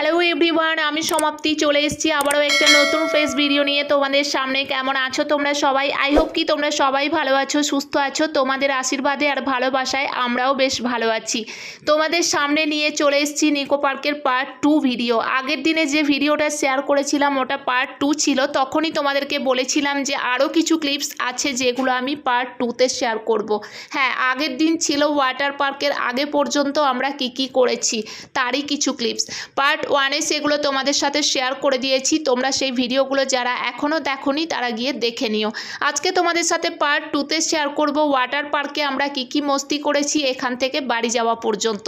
Hello everyone, আমি সমাপ্তি চলে এসেছি আবারও একটা নতুন ফ্রেশ ভিডিও নিয়ে। তোমাদের সামনে কেমন আছো তোমরা সবাই? আই হোপ কি তোমরা সবাই ভালো আছো, সুস্থ আছো। তোমাদের আশীর্বাদে আর ভালোবাসায় আমরাও বেশ ভালো আছি। তোমাদের সামনে নিয়ে চলে এসেছি নিকো পার্কের পার্ট টু ভিডিও আগের দিনে যে ভিডিওটা শেয়ার করেছিলাম, ওটা পার্ট টু ছিল। তখনই তোমাদেরকে বলেছিলাম যে আরও কিছু ক্লিপস আছে যেগুলো আমি পার্ট টুতে শেয়ার করব। হ্যাঁ আগের দিন ছিল ওয়াটার পার্কের আগে পর্যন্ত আমরা কি কি করেছি, তারই কিছু ক্লিপস পার্ট ওয়ানে সেগুলো তোমাদের সাথে শেয়ার করে দিয়েছি। তোমরা সেই ভিডিওগুলো যারা এখনও দেখোনি, তারা গিয়ে দেখে নিও। আজকে তোমাদের সাথে পার্ট টুতে শেয়ার করব ওয়াটার পার্কে আমরা কি কি মস্তি করেছি, এখান থেকে বাড়ি যাওয়া পর্যন্ত।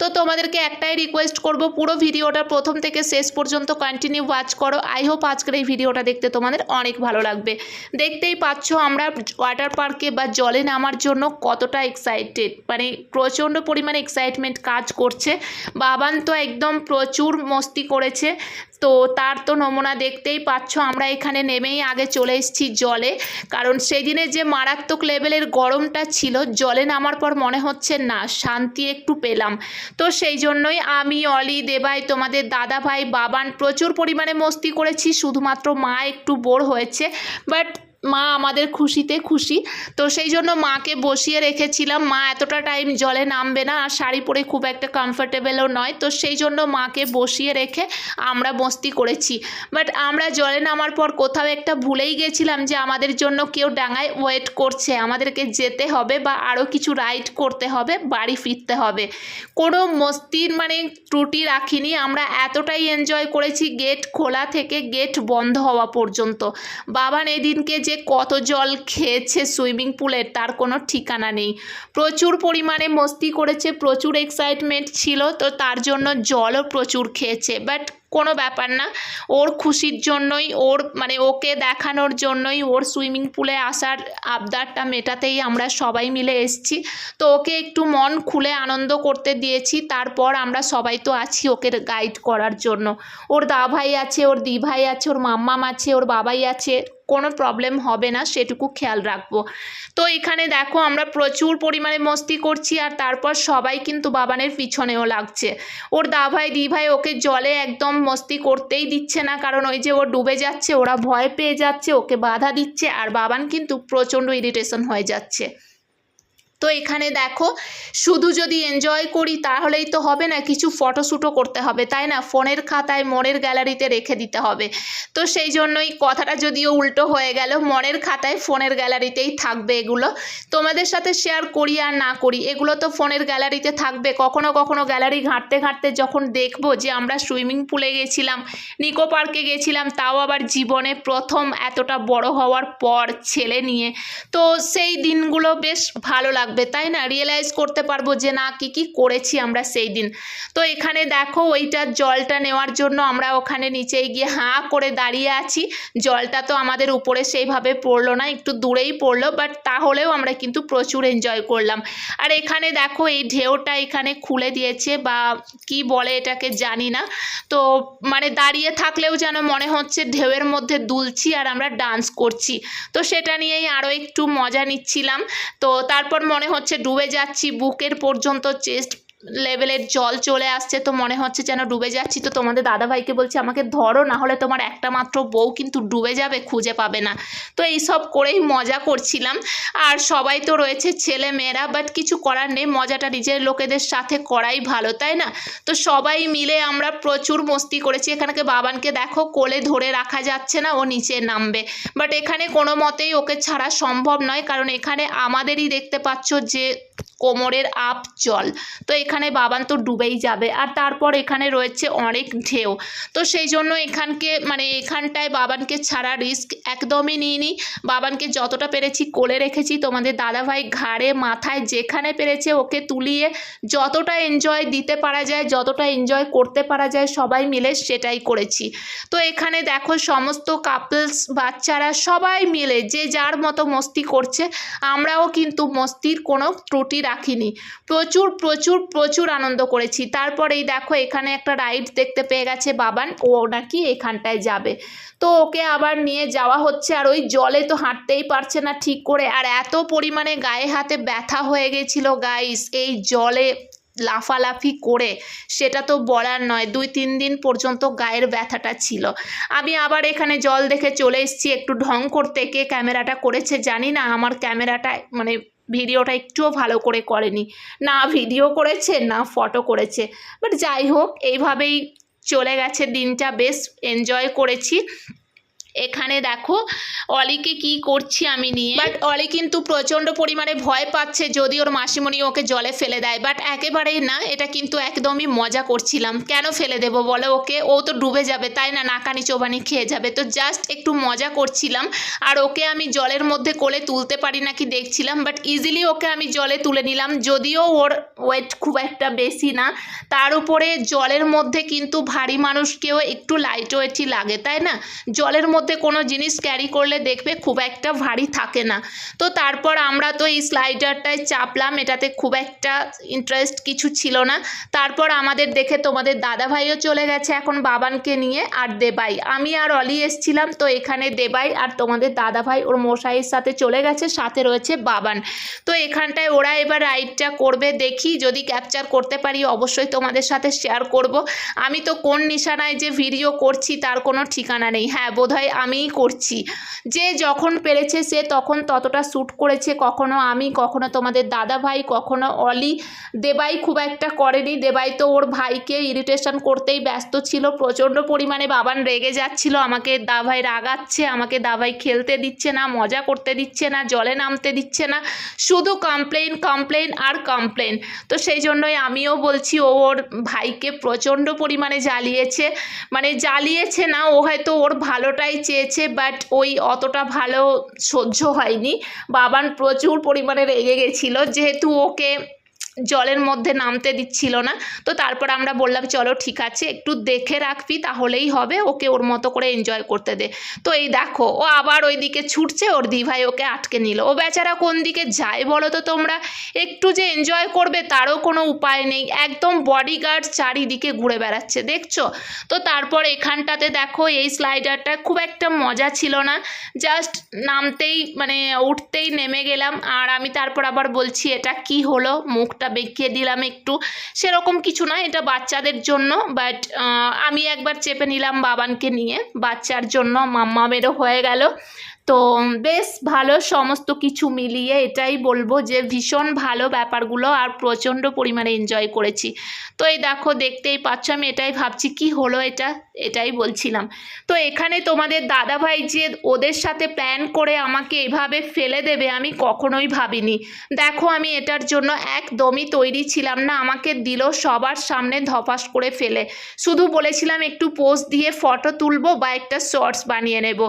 তো তোমাদেরকে একটাই রিকোয়েস্ট করব, পুরো ভিডিওটা প্রথম থেকে শেষ পর্যন্ত কন্টিনিউ ওয়াচ করো। আই হোপ আজকের এই ভিডিওটা দেখতে তোমাদের অনেক ভালো লাগবে। দেখতেই পাচ্ছ আমরা ওয়াটার পার্কে বা জলে নামার জন্য কতটা এক্সাইটেড মানে প্রচণ্ড পরিমাণে এক্সাইটমেন্ট কাজ করছে। বাবান তো একদম প্রচুর মস্তি করেছে। তো তার তো নমুনা দেখতেই পাচ্ছ, আমরা এখানে নেমেই আগে চলে এসেছি জলে। কারণ সেদিনে যে মারাত্মক লেভেলের গরমটা ছিল, জলে নামার পর মনে হচ্ছে, না, শান্তি একটু পেলাম। তো সেই জন্যই আমি, অলি, দেবাই, তোমাদের দাদা ভাই, বাবান প্রচুর পরিমাণে মস্তি করেছি। শুধুমাত্র মা একটু বোর হয়েছে। বাট মা আমাদের খুশিতে খুশি। তো সেই জন্য মাকে বসিয়ে রেখেছিলাম। মা এতটা টাইম জলে নামবে না, আর শাড়ি পরে খুব একটা কমফোর্টেবলও নয়। তো সেই জন্য মাকে বসিয়ে রেখে আমরা মস্তি করেছি। বাট আমরা জলে নামার পর কোথাও একটা ভুলেই গেছিলাম যে আমাদের জন্য কেউ ডাঙায় ওয়েট করছে। আমাদেরকে যেতে হবে বা আরও কিছু রাইড করতে হবে, বাড়ি ফিরতে হবে। কোনো মস্তির মানে ত্রুটি রাখিনি। আমরা এতটাই এনজয় করেছি গেট খোলা থেকে গেট বন্ধ হওয়া পর্যন্ত। বাবান এদিনকে যে কত জল খেয়েছে সুইমিং পুলের তার কোনো ঠিকানা নেই। প্রচুর পরিমাণে মস্তি করেছে, প্রচুর এক্সাইটমেন্ট ছিল, তো তার জন্য জলও প্রচুর খেয়েছে। বাট কোনো ব্যাপার না, ওর খুশির জন্যই, ওর মানে ওকে দেখানোর জন্যই, ওর সুইমিং পুলে আসার আবদারটা মেটাতেই আমরা সবাই মিলে এসেছি। তো ওকে একটু মন খুলে আনন্দ করতে দিয়েছি, তারপর আমরা সবাই তো আছি ওকে গাইড করার জন্য। ওর দা ভাই আছে, ওর দি ভাই আছে, ওর মাম্মাম আছে, ওর বাবাই আছে। কোনো প্রবলেম হবে না, সেটুকু খেয়াল রাখব। তো এখানে দেখো আমরা প্রচুর পরিমাণে মস্তি করছি আর তারপর সবাই কিন্তু বাবানের পিছনেও লাগছে। ওর দা ভাই দি ভাই ওকে জলে একদম মস্তি করতেই দিচ্ছে না, কারণ ওই যে ও ডুবে যাচ্ছে, ওরা ভয় পেয়ে যাচ্ছে, ওকে বাধা দিচ্ছে, আর বাবান কিন্তু প্রচণ্ড ইরিটেশন হয়ে যাচ্ছে। তো এখানে দেখো, শুধু যদি এনজয় করি তাহলেই তো হবে না, কিছু ফটোশ্যুটও করতে হবে, তাই না? ফোনের খাতায় মনের গ্যালারিতে রেখে দিতে হবে। তো সেই জন্যই কথাটা যদিও উল্টো হয়ে গেল, মনের খাতায় ফোনের গ্যালারিতেই থাকবে এগুলো। তোমাদের সাথে শেয়ার করি আর না করি, এগুলো তো ফোনের গ্যালারিতে থাকবে। কখনো কখনো গ্যালারি ঘাঁটতে ঘাঁটতে যখন দেখব যে আমরা সুইমিং পুলে গেছিলাম নিকো পার্কে গেছিলাম, তাও আবার জীবনে প্রথম এতটা বড় হওয়ার পর ছেলে নিয়ে। তো সেই দিনগুলো বেশ ভালো লাগবে তাই না? রিয়েলাইজ করতে পারব যে না, কি কি করেছি আমরা সেই দিন। তো এখানে দেখো ওইটার জলটা নেওয়ার জন্য আমরা ওখানে নিচেই গিয়ে হাঁ করে দাঁড়িয়ে আছি। জলটা তো আমাদের উপরে সেইভাবে পড়ল না, একটু দূরেই পড়ল বাট তাহলেও আমরা কিন্তু প্রচুর এনজয় করলাম। আর এখানে দেখো, এই ঢেউটা এখানে খুলে দিয়েছে বা কি বলে এটাকে জানি না। তো মানে দাঁড়িয়ে থাকলেও যেন মনে হচ্ছে ঢেউয়ের মধ্যে দুলছি আর আমরা ডান্স করছি। তো সেটা নিয়েই আরও একটু মজা নিচ্ছিলাম। তো তারপর মনে হচ্ছে ডুবে যাচ্ছি বুকের পর্যন্ত চেস্ট লেভেলের জল চলে আসছে তো মনে হচ্ছে যেন ডুবে যাচ্ছি। তো তোমাদের দাদাভাইকে বলছি, আমাকে ধরো না হলে তোমার একটা মাত্র বউ কিন্তু ডুবে যাবে, খুঁজে পাবে না। তো এইসব করেই মজা করছিলাম। আর সবাই তো রয়েছে ছেলে মেয়েরা বাট কিছু করার নেই, মজাটা নিজের লোকেদের সাথে করাই ভালো, তাই না? তো সবাই মিলে আমরা প্রচুর মস্তি করেছি। এখানকে বাবানকে দেখো, কোলে ধরে রাখা যাচ্ছে না, ও নিচে নামবে। বাট এখানে কোনো মতেই ওকে ছাড়া সম্ভব নয়, কারণ এখানে আমাদেরই দেখতে পাচ্ছ যে কোমরের আপ জল তো এখানে বাবান তো ডুবেই যাবে। আর তারপর এখানে রয়েছে অনেক ঢেউ। তো সেই জন্য এখানকে মানে এখানটায় বাবানকে ছাড়া রিস্ক একদমই নিইনি বাবানকে যতটা পেরেছি কোলে রেখেছি। তোমাদের দাদাভাই ঘাড়ে, মাথায় যেখানে পেরেছে ওকে তুলিয়ে যতটা এনজয় দিতে পারা যায়, যতটা এনজয় করতে পারা যায়, সবাই মিলে সেটাই করেছি। তো এখানে দেখো সমস্ত কাপলস বাচ্চারা সবাই মিলে যে যার মতো মস্তি করছে, আমরাও কিন্তু মস্তির কোনো ত্রুটি রাখিনি। প্রচুর প্রচুর প্রচুর আনন্দ করেছি। তারপর এই দেখো এখানে একটা রাইড দেখতে পেয়ে গেছে বাবান। ও নাকি এখানটায় যাবে। তো ওকে আবার নিয়ে যাওয়া হচ্ছে। আর ওই জলে তো হাঁটতেই পারছে না ঠিক করে। আর এত পরিমাণে গায়ে হাতে ব্যথা হয়ে গেছিল গাইস এই জলে লাফালাফি করে। সেটা তো বলার নয়। দুই, তিন দিন পর্যন্ত গায়ের ব্যথাটা ছিল। আমি আবার এখানে জল দেখে চলে এসেছি। একটু ঢং করতে কে ক্যামেরাটা করেছে জানি না। আমার ক্যামেরাটা মানে ভিডিওটা একটুও ভালো করে করেনি। না ভিডিও করেছে, না ফটো করেছে। বাট যাই হোক, এইভাবেই চলে গেছে দিনটা। বেশ এনজয় করেছি। এখানে দেখো, অলিকে কি করছি আমি নিয়ে। বাট অলি কিন্তু প্রচণ্ড পরিমাণে ভয় পাচ্ছে যদি ওর মাসিমণি ওকে জলে ফেলে দেয়। বাট একেবারেই না, এটা কিন্তু একদমই মজা করছিলাম। কেন ফেলে দেবো বলো ওকে? ও তো ডুবে যাবে, তাই না? নাকানি চোবানি খেয়ে যাবে। তো জাস্ট একটু মজা করছিলাম। আর ওকে আমি জলের মধ্যে কোলে তুলতে পারি নাকি দেখছিলাম। বাট ইজিলি ওকে আমি জলে তুলে নিলাম। যদিও ওর ওয়েট খুব একটা বেশি না, তার উপরে জলের মধ্যে কিন্তু ভারী মানুষকেও একটু লাইট ওয়েটই লাগে, তাই না? জলের মধ্যে কোনো জিনিস ক্যারি করলে দেখবে খুব একটা ভারী থাকে না। তো তারপর আমরা তো এই স্লাইডারটায় চাপলাম, এটাতে খুব একটা ইন্টারেস্ট কিছু ছিল না। তারপর আমাদের দেখে তোমাদের দাদাভাইও চলে গেছে এখন বাবানকে নিয়ে আর দেবাই। আমি আর অলি এসছিলাম, তো এখানে দেবাই আর তোমাদের দাদাভাই ওর মশাইয়ের সাথে চলে গেছে, সাথে রয়েছে বাবান। তো এখানটায় ওরা এবার রাইডটা করবে, দেখি যদি ক্যাপচার করতে পারি অবশ্যই তোমাদের সাথে শেয়ার করব। আমি তো কোন নিশানায় যে ভিডিও করছি তার কোনো ঠিকানা নেই। হ্যাঁ বোধহয় আমিই করছি। যে যখন পেরেছে সে তখন ততটা শ্যুট করেছে কখনো আমি, কখনো তোমাদের দাদা ভাই কখনো অলি। দেবাই খুব একটা করেনি। দেবাই তো ওর ভাইকে ইরিটেশন করতেই ব্যস্ত ছিল। প্রচণ্ড পরিমাণে বাবান রেগে যাচ্ছিল। আমাকে দাভাই রাগাচ্ছে, আমাকে দাভাই খেলতে দিচ্ছে না, মজা করতে দিচ্ছে না, জলে নামতে দিচ্ছে না। শুধু কমপ্লেন কমপ্লেন আর কমপ্লেন তো সেই জন্যই আমিও বলছি, ও ওর ভাইকে প্রচণ্ড পরিমাণে জ্বালিয়েছে। মানে জ্বালিয়েছে না, ও হয়তো ওর ভালোটাই চেয়েছে বাট ওই অতটা ভালো সহ্য হয়নি। বাবান প্রচুর পরিমাণে রেগে গেছিল যেহেতু ওকে জলের মধ্যে নামতে দিচ্ছিল না। তো তারপর আমরা বললাম, চলো ঠিক আছে, একটু দেখে রাখবি, তাহলেই হবে, ওকে ওর মতো করে এনজয় করতে দে। তো এই দেখো, ও আবার ওই দিকে ছুটছে, ওর দিভাই ওকে আটকে নিল। ও বেচারা কোন দিকে যায় বলো তো তোমরা? একটু যে এনজয় করবে, তারও কোনো উপায় নেই। একদম বডিগার্ড চারিদিকে ঘুরে বেড়াচ্ছে, দেখছ? তো তারপর এখানটাতে দেখো, এই স্লাইডারটা খুব একটা মজা ছিল না। জাস্ট নামতেই মানে উঠতেই নেমে গেলাম। আর আমি তারপর আবার বলছি, এটা কি হলো? মুখটা বেঁকিয়ে দিলাম একটু। সেরকম কিছু না, এটা বাচ্চাদের জন্য বাট আমি একবার চেপে নিলাম বাবানকে নিয়ে। বাচ্চার জন্য মাম্মামেরও হয়ে গেল। তো বেশ ভালো সমস্ত কিছু মিলিয়ে এটাই বলব যে ভীষণ ভালো ব্যাপারগুলো আর প্রচণ্ড পরিমাণে এনজয় করেছি। তো এই দেখো, দেখতেই পাচ্ছ আমি এটাই ভাবছি, কি হলো এটা? এটাই বলছিলাম। তো এখানে তোমাদের দাদাভাই যে ওদের সাথে প্ল্যান করে আমাকে এভাবে ফেলে দেবে, আমি কখনোই ভাবিনি। দেখো, আমি এটার জন্য একদমই তৈরি ছিলাম না, আমাকে দিল সবার সামনে ধপাস করে ফেলে। শুধু বলেছিলাম একটু পোস্ট দিয়ে ফটো তুলবো বা একটা শর্টস বানিয়ে নেব।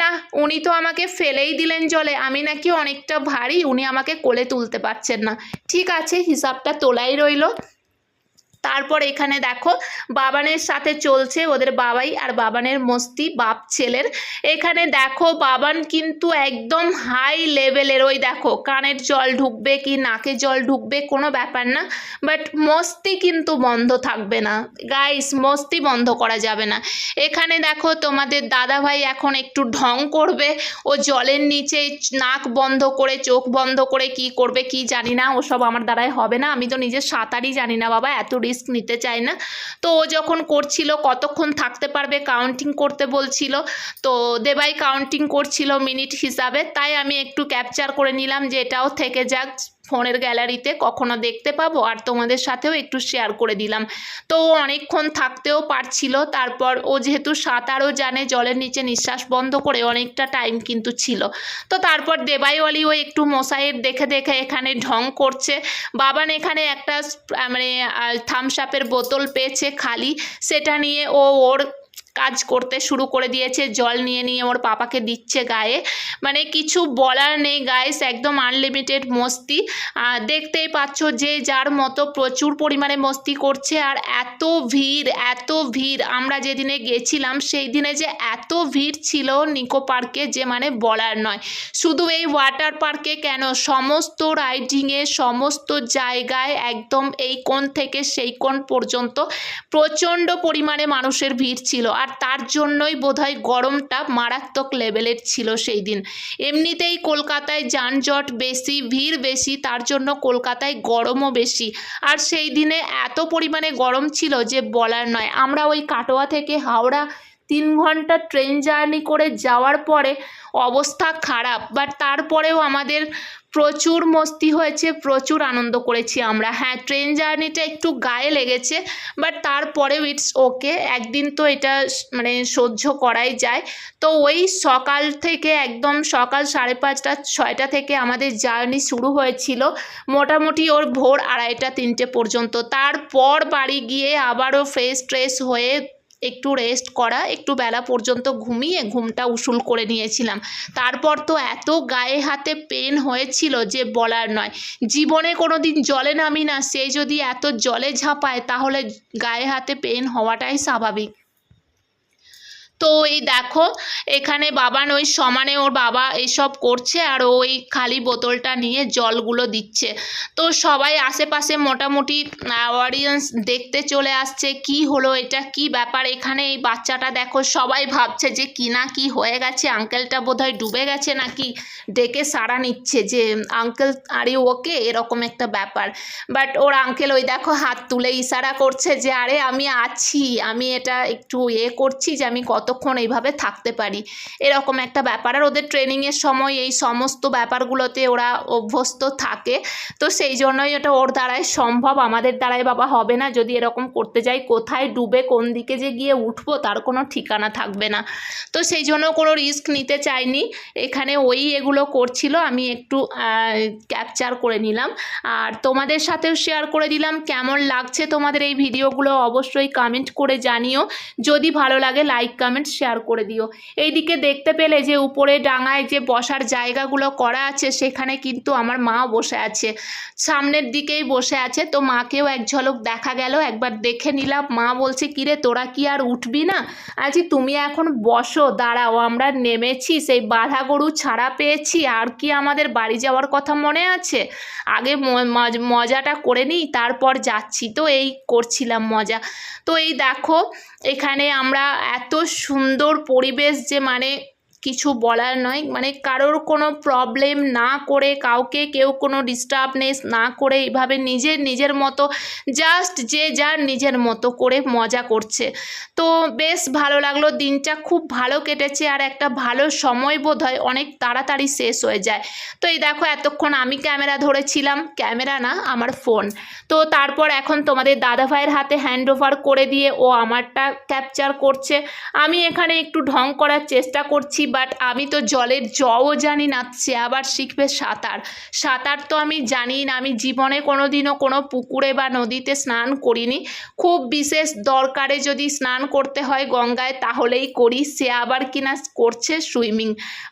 না, উনি তো আমাকে ফেলেই দিলেন জলে। আমি নাকি অনেকটা ভারী, উনি আমাকে কোলে তুলতে পারছেন না। ঠিক আছে, হিসাবটা তোলাই রইল। তারপর এখানে দেখো বাবানের সাথে চলছে ওদের বাবাই আর বাবানের মস্তি, বাপ ছেলের। এখানে দেখো বাবান কিন্তু একদম হাই লেভেলের ওই দেখো কানের জল ঢুকবে কি নাকে জল ঢুকবে কোনো ব্যাপার না বাট মস্তি কিন্তু বন্ধ থাকবে না। গাইস মস্তি বন্ধ করা যাবে না। এখানে দেখো তোমাদের দাদা ভাই এখন একটু ঢং করবে। ও জলের নিচে নাক বন্ধ করে, চোখ বন্ধ করে কি করবে কি জানি না, ওসব আমার দ্বারাই হবে না। আমি তো নিজে সাঁতারই জানি না বাবা, এত রিস্ক নিতে চায় না। তো ও যখন করছিল, কতক্ষণ থাকতে পারবে কাউন্টিং করতে বলছিল। তো দেবাই কাউন্টিং করছিল মিনিট হিসাবে। তাই আমি একটু ক্যাপচার করে নিলাম যে এটাও থেকে যাক। ফোনের গ্যালারিতে কখনো দেখতে পাবো? আর তোমাদের সাথেও একটু শেয়ার করে দিলাম। তো ও অনেকক্ষণ থাকতেও পারছিল। তারপর ও যেহেতু সাঁতারও জানে, জলের নিচে নিঃশ্বাস বন্ধ করে অনেকটা টাইম কিন্তু ছিল। তো তারপর দেবাইওয়ালি ও একটু মশাইয়ের দেখে দেখে এখানে ঢং করছে। বাবান এখানে একটা মানে থামস আপের বোতল পেয়েছে খালি। সেটা নিয়ে ও ওর কাজ করতে শুরু করে দিয়েছে, জল নিয়ে নিয়ে ওর পাপাকে দিচ্ছে গায়ে। মানে কিছু বলার নেই গাইস একদম আনলিমিটেড মস্তি। দেখতেই পাচ্ছ যে যার মতো প্রচুর পরিমাণে মস্তি করছে আর এত ভিড় এত ভিড়। আমরা যেদিনে গেছিলাম সেই দিনে যে এত ভিড় ছিল নিকো পার্কে যে মানে বলার নয়। শুধু এই ওয়াটার পার্কে কেন? সমস্ত রাইডিংয়ে সমস্ত জায়গায় একদম এই কোণ থেকে সেই কোণ পর্যন্ত প্রচণ্ড পরিমাণে মানুষের ভিড় ছিল। আর তার জন্যই বোধহয় গরমটা মারাত্মক লেভেলের ছিল সেই দিন। এমনিতেই কলকাতায় যানজট বেশি, ভিড় বেশি, তার জন্য কলকাতায় গরমও বেশি। আর সেই দিনে এত পরিমাণে গরম ছিল যে বলার নয়। আমরা ওই কাটোয়া থেকে হাওড়া তিন ঘণ্টা ট্রেন জার্নি করে যাওয়ার পরে অবস্থা খারাপ। বাট তারপরেও আমাদের প্রচুর মস্তি হয়েছে, প্রচুর আনন্দ করেছি আমরা। হ্যাঁ ট্রেন জার্নিটা একটু গায়ে লেগেছে বাট তারপরেও ইটস ওকে একদিন তো এটা মানে সহ্য করাই যায়। তো ওই সকাল থেকে একদম সকাল সাড়ে পাঁচটা, ছয়টা থেকে আমাদের জার্নি শুরু হয়েছিল মোটামুটি ওর ভোর আড়াইটা, তিনটে পর্যন্ত। তারপর বাড়ি গিয়ে আবারও ফ্রেশ ট্রেশ হয়ে একটু রেস্ট করা, একটু বেলা পর্যন্ত ঘুমিয়ে ঘুমটা উসুল করে নিয়েছিলাম। তারপর তো এত গায়ে হাতে পেন হয়েছিল যে বলার নয়। জীবনে কোনো দিন জলে নামি না, সে যদি এত জলে ঝাঁপায় তাহলে গায়ে হাতে পেন হওয়াটাই স্বাভাবিক। তো এই দেখো, এখানে বাবান ওই সমানে ওর বাবা এইসব করছে আর ওই খালি বোতলটা নিয়ে জলগুলো দিচ্ছে। তো সবাই আশেপাশে মোটামুটি অডিয়েন্স দেখতে চলে আসছে, কি হলো, এটা কি ব্যাপার? এখানে এই বাচ্চাটা দেখো, সবাই ভাবছে যে কি না কি হয়ে গেছে আঙ্কেলটা বোধহয় ডুবে গেছে নাকি? ডেকে সাড়া নিচ্ছে যে আঙ্কেল আরে ওকে? এরকম একটা ব্যাপার। বাট ওর আঙ্কেল ওই দেখো হাত তুলে ইশারা করছে যে, আরে আমি আছি, আমি এটা একটু এ করছি যে, আমি কতক্ষণ এইভাবে থাকতে পারি। এরকম একটা ব্যাপার। আর ওদের ট্রেনিংয়ের সময় এই সমস্ত ব্যাপারগুলোতে ওরা অভ্যস্ত থাকে। তো সেই জন্যই এটা ওর দ্বারাই সম্ভব। আমাদের দ্বারাই বাবা হবে না। যদি এরকম করতে যাই, কোথায় ডুবে, কোন দিকে যে গিয়ে উঠবো, তার কোনো ঠিকানা থাকবে না। তো সেই জন্য কোনো রিস্ক নিতে চাইনি। এখানে ওই এগুলো করছিল। আমি একটু ক্যাপচার করে নিলাম। আর তোমাদের সাথেও শেয়ার করে দিলাম। কেমন লাগছে তোমাদের এই ভিডিওগুলো অবশ্যই কমেন্ট করে জানিও। যদি ভালো লাগে লাইক কমেন্ট শেয়ার করে দিও। এইদিকে দেখতে পেলে যে উপরে ডাঙায় যে বসার জায়গাগুলো করা আছে, সেখানে কিন্তু আমার মা বসে আছে। সামনের দিকেই বসে আছে, তো মাকেও এক ঝলক দেখা গেল, একবার দেখে নিলাম। মা বলছে, কিরে, তোরা কি আর উঠবি না? আছি তুমি এখন বসো, দাঁড়াও, আমরা নেমেছি, সেই বাধা গরু ছাড়া পেয়েছি, আর কি আমাদের বাড়ি যাওয়ার কথা মনে আছে? আগে মজাটা করে নিই, তারপর যাচ্ছি। তো এই করছিলাম মজা। তো এই দেখো, এখানে আমরা এত সুন্দর পরিবেশ যে মানে কিছু বলার নয়। মানে কারোর কোনো প্রবলেম না করে, কাউকে কেউ কোনো ডিস্টার্বনেস না করে এইভাবে নিজের নিজের মতো জাস্ট যে যার নিজের মতো করে মজা করছে। তো বেশ ভালো লাগল, দিনটা খুব ভালো কেটেছে আর একটা ভালো সময় বোধ হয় অনেক তাড়াতাড়ি শেষ হয়ে যায়। তো এই দেখো, এতক্ষণ আমি ক্যামেরা ধরেছিলাম ক্যামেরা না, আমার ফোন তো তারপর এখন তোমাদের দাদা ভাইয়ের হাতে হ্যান্ড ওভার করে দিয়ে ও আমারটা ক্যাপচার করছে। আমি এখানে একটু ঢং করার চেষ্টা করছি বাট আমি তো জলের জও জানি না, সে আবার শিখবে সাঁতার। সাঁতার তো আমি জানি না, আমি জীবনে কোনো দিনও কোনো পুকুরে বা নদীতে স্নান করিনি। খুব বিশেষ দরকারে যদি স্নান করতে হয় গঙ্গায়, তাহলেই করি, সে আবার কিনা করছে সুইমিং।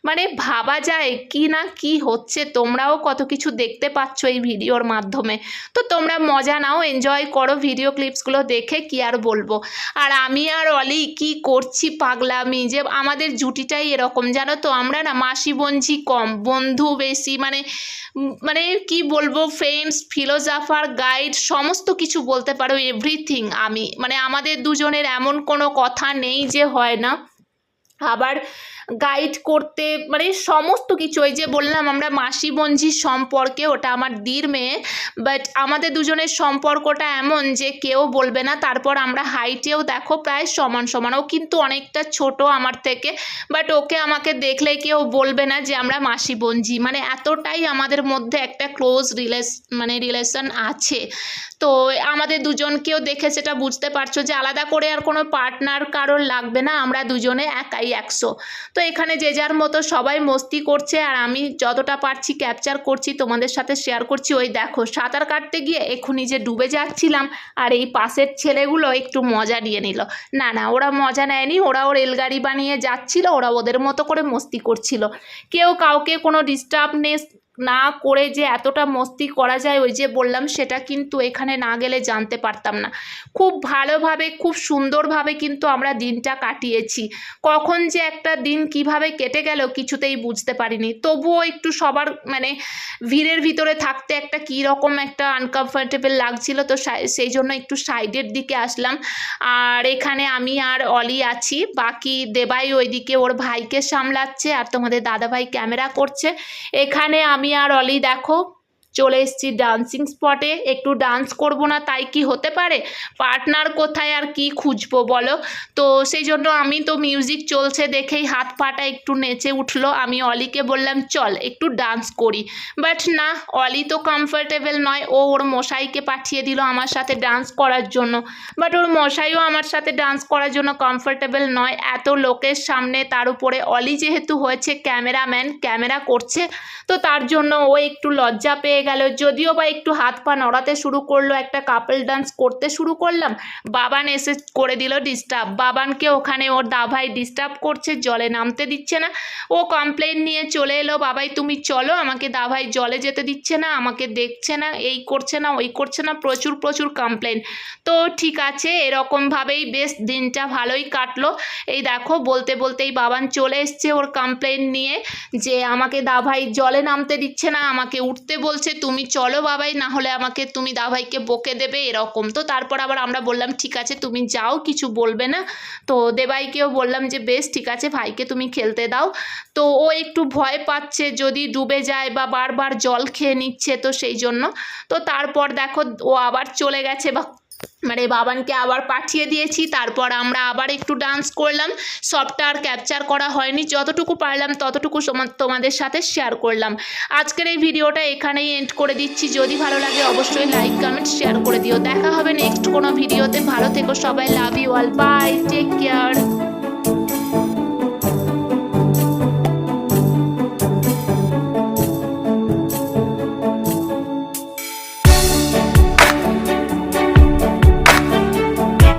মানে ভাবা যায় কি না কি হচ্ছে, তোমরাও কত কিছু দেখতে পাচ্ছ এই ভিডিওর মাধ্যমে। তো তোমরা মজা নাও এনজয় করো ভিডিও ক্লিপসগুলো দেখে কি আর বলব। আর আমি আর অলি কি করছি পাগলামি, যে আমাদের জুটিটাই এরকম জানো তো, আমরা না মাসি বঞ্জি কম, বন্ধু বেশি মানে মানে কি বলব ফ্রেন্ডস ফিলোজাফার গাইড সমস্ত কিছু বলতে পারো এভরিথিং আমি। মানে আমাদের দুজনের এমন কোনো কথা নেই যে হয় না। আবার গাইড করতে মানে সমস্ত কিছু, ওই যে বললাম আমরা মাসি বঞ্জির সম্পর্কে, ওটা আমার দির মেয়ে বাট আমাদের দুজনের সম্পর্কটা এমন যে কেউ বলবে না, তারপর আমরা হাইটেও দেখো প্রায় সমান সমান, ও কিন্তু অনেকটা ছোট আমার থেকে বাট ওকে আমাকে দেখলে কেউ বলবে না যে আমরা মাসি বঞ্জি মানে এতটাই আমাদের মধ্যে একটা ক্লোজ রিলেস মানে রিলেশন আছে। তো আমাদের দুজনকেও দেখে সেটা বুঝতে পারছ যে আলাদা করে আর কোনো পার্টনার কারোর লাগবে না, আমরা দুজনে একাই একশো। তো এখানে যে যার মতো সবাই মস্তি করছে আর আমি যতটা পারছি ক্যাপচার করছি, তোমাদের সাথে শেয়ার করছি। ওই দেখো, সাঁতার কাটতে গিয়ে এক্ষুনি যে ডুবে যাচ্ছিলাম আর এই পাশের ছেলেগুলো একটু মজা নিয়ে নিল। না না, ওরা মজা নেয়নি ওরাও রেলগাড়ি বানিয়ে যাচ্ছিল, ওরা ওদের মতো করে মস্তি করছিল। কেউ কাউকে কোনো ডিস্টার্বনেস না করে যে এতটা মস্তি করা যায়, ওই যে বললাম সেটা কিন্তু এখানে না গেলে জানতে পারতাম না। খুব ভালোভাবে, খুব সুন্দরভাবে কিন্তু আমরা দিনটা কাটিয়েছি। কখন যে একটা দিন কীভাবে কেটে গেল কিছুতেই বুঝতে পারিনি। তবুও একটু সবার মানে ভিড়ের ভিতরে থাকতে একটা কী রকম একটা আনকমফর্টেবল লাগছিল তো সেই জন্য একটু সাইডের দিকে আসলাম। আর এখানে আমি আর অলি আছি, বাকি দেবাই ওইদিকে ওর ভাইকে সামলাচ্ছে আর তোমাদের দাদাভাই ক্যামেরা করছে। এখানে আমি আর অলি দেখো। চলে এসেছি ডান্সিং স্পটে একটু ডান্স করব না, তাই কি হতে পারে? পার্টনার কোথায় আর কি খুঁজবো বলো? তো সেই জন্য আমি তো মিউজিক চলছে দেখেই হাত পাটা একটু নেচে উঠল। আমি অলিকে বললাম, চল, একটু ডান্স করি। বাট না, অলি তো কমফর্টেবল নয়। ও ওর মশাইকে পাঠিয়ে দিল আমার সাথে ডান্স করার জন্য। বাট ওর মশাইও আমার সাথে ডান্স করার জন্য কমফর্টেবল নয়। এত লোকের সামনে তার উপরে অলি যেহেতু হয়েছে ক্যামেরাম্যান ক্যামেরা করছে, তো তার জন্য ও একটু লজ্জা পেয়ে গেল। যদিও বা একটু হাত পা নড়াতে শুরু করল, একটা কাপল ডান্স করতে শুরু করলাম, বাবান এসে করে দিল ডিস্টার্ব বাবানকে ওখানে ওর দাভাই ডিস্টার্ব করছে, জলে নামতে দিচ্ছে না। ও কমপ্লেন নিয়ে চলে এলো, বাবাই, তুমি চলো, আমাকে দাভাই জলে যেতে দিচ্ছে না, আমাকে দেখছে না, এই করছে না, ওই করছে না, প্রচুর প্রচুর কমপ্লেন তো ঠিক আছে এরকমভাবেই বেশ দিনটা ভালোই কাটলো। এই দেখো, বলতে, বলতেই বাবান চলে এসছে ওর কমপ্লেন নিয়ে যে, আমাকে দাভাই জলে নামতে দিচ্ছে না, আমাকে উঠতে বলছে তুমি চলো বাবাই না হলে আমাকে তুমি দাভাইকে বকে দেবে, এরকম। তো তারপর আবার আমরা বললাম, ঠিক আছে, তুমি যাও, কিছু বলবে না। তো দেবাইকেও বললাম যে, বেশ, ঠিক আছে, ভাইকে তুমি খেলতে দাও। তো ও একটু ভয় পাচ্ছে, যদি ডুবে যায় বা বারবার জল খেয়ে নিচ্ছে তো সেই জন্য। তো তারপর দেখো, ও আবার চলে গেছে বা মানে বাবানকে আবার পাঠিয়ে দিয়েছি, তারপর আমরা আবার একটু ডান্স করলাম। সবটা আর ক্যাপচার করা হয়নি, যতটুকু পারলাম ততটুকু তোমাদের সাথে শেয়ার করলাম। আজকের এই ভিডিওটা এখানেই এন্ড করে দিচ্ছি। যদি ভালো লাগে অবশ্যই লাইক কমেন্ট শেয়ার করে দিও। দেখা হবে নেক্সট কোনো ভিডিওতে ভালো থেকো সবাই love you all bye take care